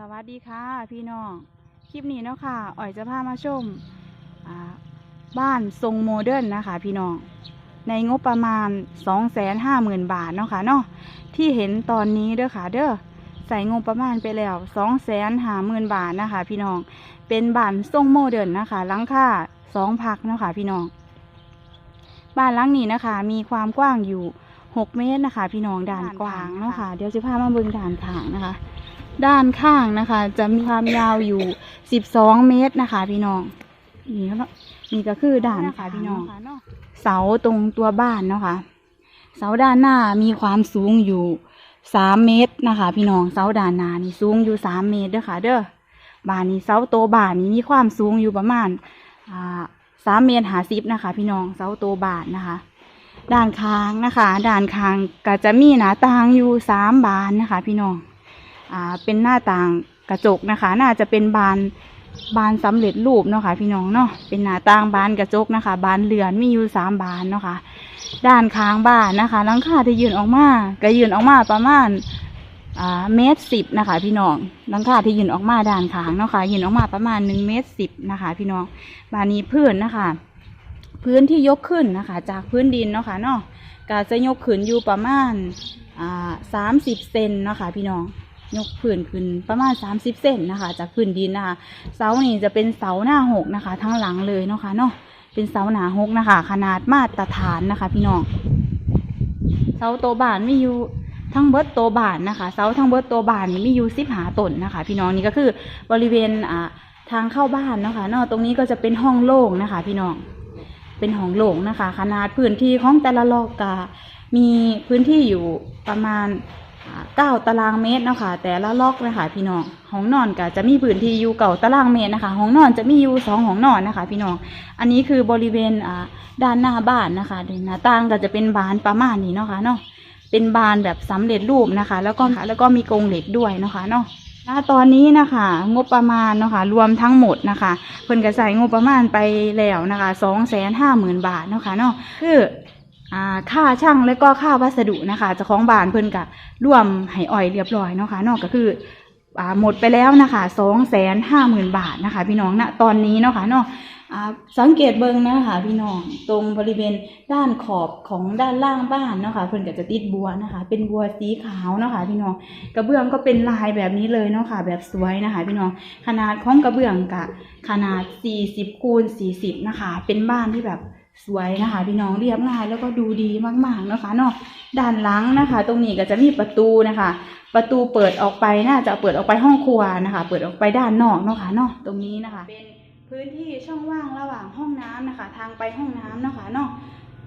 สวัสดีค่ะพี่น้อง คลิปนี้เนาะค่ะ อ่อยจะพามาชมบ้านทรงโมเดิร์นนะคะ พี่น้อง ในงบประมาณ 250,000 บาทเนาะค่ะเนาะที่เห็นตอนนี้เด้อค่ะเด้อใส่งบประมาณไปแล้ว250,000 บาทนะคะ พี่น้อง เป็นบ้านทรงโมเดิร์นนะคะหลังคาสองพักเนาะค่ะพี่น้อง บ้านหลังนี้นะคะ มีความกว้างอยู่ 6 เมตรนะคะ พี่น้องด่านกว้างเนาะค่ะ เดี๋ยวจะพามาเบิ่งด่านข้างนะคะ ด้านข้างนะคะ จะมีความยาวอยู่ 12 เมตรนะคะ พี่น้อง นี่ก็นี่ก็คือด่านค่ะพี่น้อง เสาตรงตัวบ้านเนาะค่ะเสาด้านหน้ามีความสูงอยู่ 3 เมตรนะคะ พี่น้อง เสาด้านหน้านี่สูงอยู่ 3 เมตรเด้อค่ะ เด้อ บ้านนี้เสาโตบ้านนี้มีความสูงอยู่ประมาณอ่าสามเมตรหาสิบนะคะ พี่น้องเสาโตบ้านนะคะ ด้านข้างนะคะ ด้านข้างก็จะมีหน้าต่างอยู่สามบานนะคะ พี่น้อง อ่าเป็นหน้าต่างกระจกนะคะ น่าจะเป็นบานบานสำเร็จรูปเนาะค่ะพี่น้องเนาะเป็นหน้าต่างบานกระจกนะคะ บานเรือนมีอยู่สามบานเนาะค่ะด้านข้างบ้านนะคะหลังคาที่ยืนออกมาก็ยืนออกมาประมาณเมตรสิบนะคะ พี่น้องหลังคาที่ยืนออกมาด้านข้างเนาะค่ะยืนออกมาประมาณหนึ่งเมตรสิบนะคะ พี่น้องบานนี้พื้นนะคะ พื้นที่ยกขึ้นนะคะ จากพื้นดินเนาะค่ะเนาะก็จะยกขึ้นอยู่ประมาณสามสิบเซนเนาะค่ะพี่น้อง ยกพื้นขึ้นประมาณ 30 เซนนะคะ จากพื้นดินนะคะ เสานี่จะเป็นเสาหน้าหกนะคะ ทั้งหลังเลยเนาะค่ะเนาะเป็นเสาหน้าหกนะคะ ขนาดมาตรฐานนะคะ พี่น้องเสาโตบานมีอยู่ทั้งเบิดโตบานนะคะเสาทั้งเบิดโตบานนี่มีอยู่สิบหาต้นนะคะ พี่น้องนี่ก็คือบริเวณอ่าทางเข้าบ้านเนาะคะเนาะตรงนี้ก็จะเป็นห้องโล่งนะคะ พี่น้องเป็นห้องโล่งนะคะ ขนาดพื้นที่ของแต่ละลอกกามีพื้นที่อยู่ประมาณ เก้าตารางเมตรเนาะคะแต่ละล็อกนะคะพี่น้องห้องนอนก็จะมีพื้นที่อยู่เก่าตารางเมตรนะคะห้องนอนจะมีอยู่สองห้องนอนนะคะ พี่น้องอันนี้คือบริเวณอ่าด้านหน้าบ้านนะคะหน้าต่างก็จะเป็นบานประมาณนี้เนาะคะเนาะเป็นบานแบบสำเร็จรูปนะคะ แล้วก็แล้วก็มีกรงเหล็กด้วยเนาะคะเนาะณตอนนี้นะคะงบประมาณเนาะคะรวมทั้งหมดนะคะเพิ่นก็ใส่งบประมาณไปแล้วนะคะสองแสนห้าหมื่นบาทเนาะคะเนาะคือ ค่าช่างและก็ค่าวัสดุนะคะจ้าของบานเพิ่นกะร่วมให้อ่อยเรียบร้อยเนาะค่ะนอกก็คืออหมดไปแล้วนะคะสองแสนห้าหมื่นบาทนะคะ พี่น้องณตอนนี้เนาะค่ะเนาะอ่าสังเกตเบิ่งนะคะพี่น้องตรงบริเวณด้านขอบของด้านล่างบ้านเนาะค่ะเพิ่นก็จะติดบัวนะคะ เป็นบัวสีขาวเนาะค่ะพี่น้องกระเบื้องก็เป็นลายแบบนี้เลยเนาะค่ะแบบสวยนะคะ พี่น้องขนาดของกระเบื้องกะขนาด 40คูณ40นะคะ เป็นบ้านที่แบบ สวยนะคะพี่น้องเรียบง่ายแล้วก็ดูดีมากๆนะคะเนาะด้านหลังนะคะ ตรงนี้ก็จะมีประตูนะคะ ประตูเปิดออกไปน่าจะเปิดออกไปห้องครัวนะคะ เปิดออกไปด้านนอกเนาะค่ะเนาะตรงนี้นะคะ เป็นพื้นที่ช่องว่างระหว่างห้องน้ำนะคะ ทางไปห้องน้ำเนาะค่ะเนาะ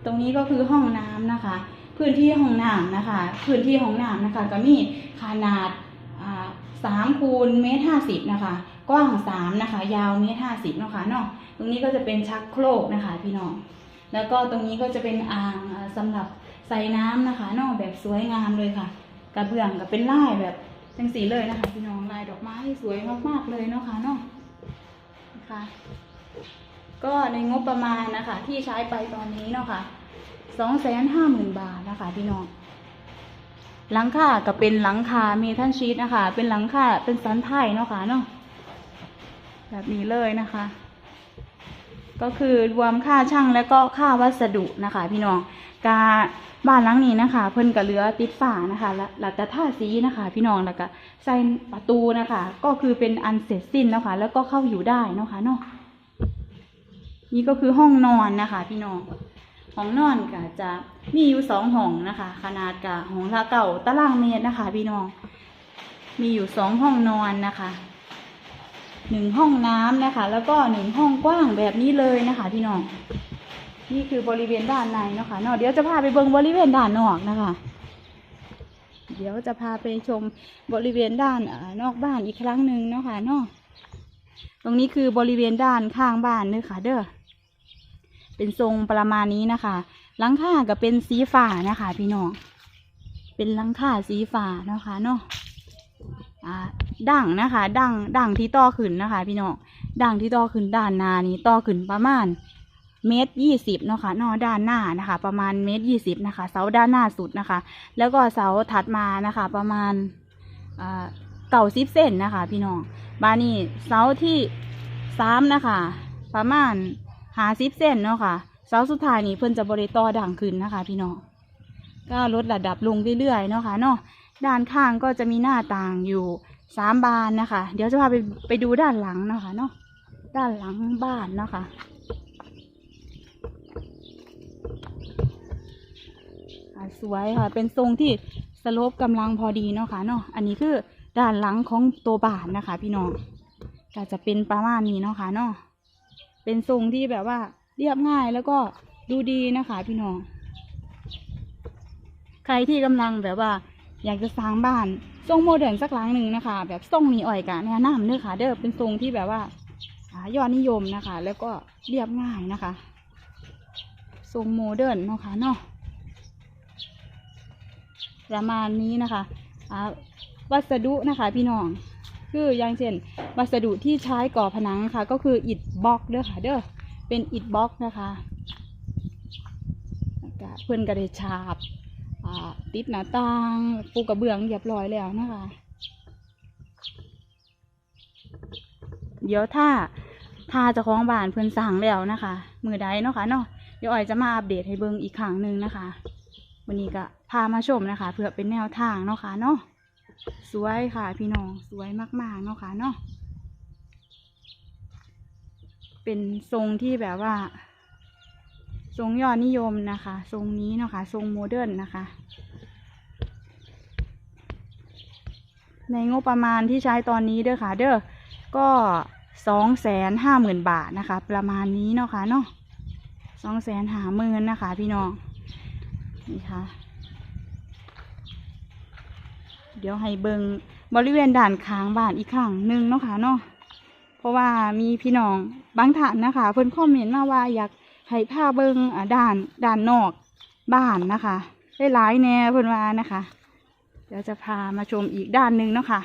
ตรงนี้ก็คือห้องน้ำนะคะ พื้นที่ห้องน้ำนะคะ พื้นที่ห้องน้ำนะคะ ก็มีขนาดสามคูณเมตรห้าสิบนะคะกว้างสามนะคะ ยาวเมตรห้าสิบเนาะค่ะเนาะตรงนี้ก็จะเป็นชักโครกนะคะ พี่น้อง แล้วก็ตรงนี้ก็จะเป็นอ่างอ่าสำหรับใส่น้ำนะคะนอกแบบสวยงามเลยค่ะ กระเบื้องก็เป็นลายแบบจังสีเลยนะคะพี่น้องลายดอกไม้สวยมากๆเลยเนาะค่ะเนาะนะคะก็ในงบประมาณนะคะ ที่ใช้ไปตอนนี้เนาะค่ะสองแสนห้าหมื่นบาทนะคะ พี่น้องหลังคาก็เป็นหลังคาเมทัลชีตนะคะ เป็นหลังคาเป็นสันไทยเนาะค่ะเนาะแบบนี้เลยนะคะ ก็คือรวมค่าช่างแล้วก็ค่าวัสดุนะคะ พี่น้องกาบ้านหลังนี้นะคะ เพิ่นก็เหลือติดฝานะคะแล้วแล้วก็ท่าสีนะคะ พี่น้องแล้วก็ใส่ประตูนะคะ ก็คือเป็นอันเสร็จสิ้นแล้วค่ะแล้วก็เข้าอยู่ได้นะคะเนาะนี่ก็คือห้องนอนนะคะ พี่น้องห้องนอนก็จะมีอยู่สองห้องนะคะ ขนาดกับห้องละเก่าตารางเมตรนะคะ พี่น้องมีอยู่สองห้องนอนนะคะ หนึ่งห้องน้ำนะคะ แล้วก็หนึ่งห้องกว้างแบบนี้เลยนะคะ พี่น้อง นี่คือบริเวณด้านในนะคะเนาะเดี๋ยวจะพาไปเบิ่งบริเวณด้านนอกนะคะ เดี๋ยวจะพาไปชมบริเวณด้านนอกบ้านอีกครั้งหนึ่งเนาะค่ะเนาะตรงนี้คือบริเวณด้านข้างบ้านเด้อค่ะ เด้อเป็นทรงประมาณนี้นะคะหลังคาก็เป็นสีฟ้านะคะ พี่น้องเป็นหลังคาสีฟ้านะคะเนาะอ่า ดั่งนะคะดั่งดั่งที่ต่อขึ้นนะคะ พี่น้องดั่งที่ต่อขึ้นด้านหน้านี้ต่อขึ้นประมาณเมตรยี่สิบเนาะค่ะนอด้านหน้านะคะ ประมาณเมตรยี่สิบนะคะ เสาด้านหน้าสุดนะคะ แล้วก็เสาถัดมานะคะ ประมาณเก่าสิบเซนนะคะ พี่น้องบานี้เสาที่สามนะคะ ประมาณหาสิบเซนเนาะค่ะเสาสุดท้ายนี่เพิ่นจะบริต่อดังขึ้นนะคะ พี่น้องก็ลดระดับลงเรื่อยๆเนาะค่ะเนาะ ด้านข้างก็จะมีหน้าต่างอยู่สามบานนะคะ เดี๋ยวจะพาไปไปดูด้านหลังนะคะเนาะด้านหลังบ้านเนาะค่ะสวยค่ะ เป็นทรงที่สโลปกำลังพอดีเนาะค่ะเนาะอันนี้คือด้านหลังของตัวบ้านนะคะ พี่น้องก็จะเป็นประมาณนี้เนาะค่ะเนาะเป็นทรงที่แบบว่าเรียบง่ายแล้วก็ดูดีนะคะ พี่น้อง ใครที่กำลังแบบว่า อยากจะสร้างบ้านทรงโมเดิร์นสักหลังหนึ่งนะคะ แบบทรงนี้อ่อยกะแนะนำเด้อค่ะ เด้อเป็นทรงที่แบบว่าอ่ายอดนิยมนะคะ แล้วก็เรียบง่ายนะคะ ทรงโมเดิร์นเนาะค่ะเนาะประมาณนี้นะคะวัสดุนะคะ พี่น้องคืออย่างเช่น วัสดุที่ใช้ก่อผนังค่ะ ก็คืออิฐบล็อกเด้อค่ะ เด้อเป็นอิฐบล็อกนะคะเพื่อนกระเดฉาบ ติดหน้าต่างปูกระเบื้องเรียบร้อยแล้วนะคะ เดี๋ยวถ้าถ้าเจ้าของบานเพิ่อนสั่งแล้วนะคะ มือใดเนาะค่ะเนาะเดี๋ยวอ้อยจะมาอัปเดตให้เบิ่งอีกครั้งหนึ่งนะคะ วันนี้ก็พามาชมนะคะเพื่อเป็นแนวทางเนาะค่ะเนาะสวยค่ะพี่น้องสวยมากๆเนาะค่ะเนาะเป็นทรงที่แบบว่า ทรงยอดนิยมนะคะ ทรงนี้เนาะคะ ทรงโมเดิร์นนะคะ ในงบประมาณที่ใช้ตอนนี้เด้อค่ะ เด้อก็สองแสนห้าหมื่นบาทนะคะ ประมาณนี้เนาะค่ะเนาะสองแสนหาหมื่นนะคะ พี่น้องนี่ค่ะ เดี๋ยวให้เบิงบริเวณด่านค้างบ้านอีกครั้งหนึ่งเนาะค่ะเนาะเพราะว่ามีพี่น้องบางท่านนะคะ เพิ่นคอมเมนต์มาว่าอยาก ให้ผ้าเบิงอ่าด้านด้านนอกบ้านนะคะได้หลายแน่เพิ่นว่านะคะ เดี๋ยวจะพามาชมอีกด้านหนึ่งเนาะค่ะ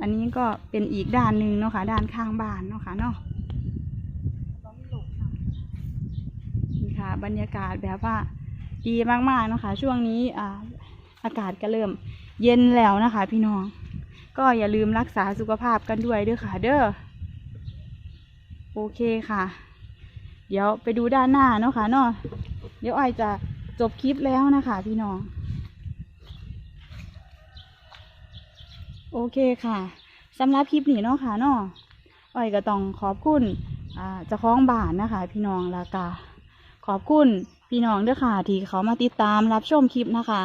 อันนี้ก็เป็นอีกด้านหนึ่งเนาะค่ะด้านข้างบ้านเนาะค่ะเนาะนี่ค่ะ บรรยากาศแบบว่าดีมากๆเนาะค่ะ ช่วงนี้อ่าอากาศก็เริ่มเย็นแล้วนะคะ พี่น้อง ก็อย่าลืมรักษาสุขภาพกันด้วยเด้อค่ะ เด้อโอเคค่ะ เดี๋ยวไปดูด้านหน้าเนาะค่ะเนาะเดี๋ยวอ้อยจะจบคลิปแล้วนะคะพี่น้อง โอเคค่ะสำหรับคลิปนี้เนาะค่ะเนาะอ้อยก็ต้องขอบคุณอ่าเจ้องบานนะคะ พี่น้องล้วก็ขอบคุณพี่น้องด้วยค่ะที่เขามาติดตามรับชมคลิปนะคะ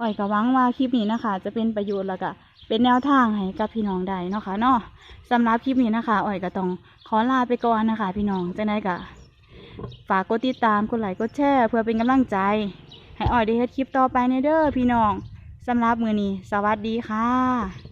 อ้อยก็หวังว่าคลิปนี้นะคะ จะเป็นประโยชน์แล้วก็เป็นแนวทางให้กับพี่น้องได้เนาะค่ะเนาะสำหรับคลิปนี้นะคะอ้อยก็ต้องขอลาไปก่อนนะคะ พี่น้องจะได้กะ ฝากกดติดตามกดไลค์กดแชร์เพื่อเป็นกำลังใจ ให้อ่อยได้เฮ็ดคลิปต่อไปในเด้อพี่น้องสำหรับมือนี้ สวัสดีค่ะ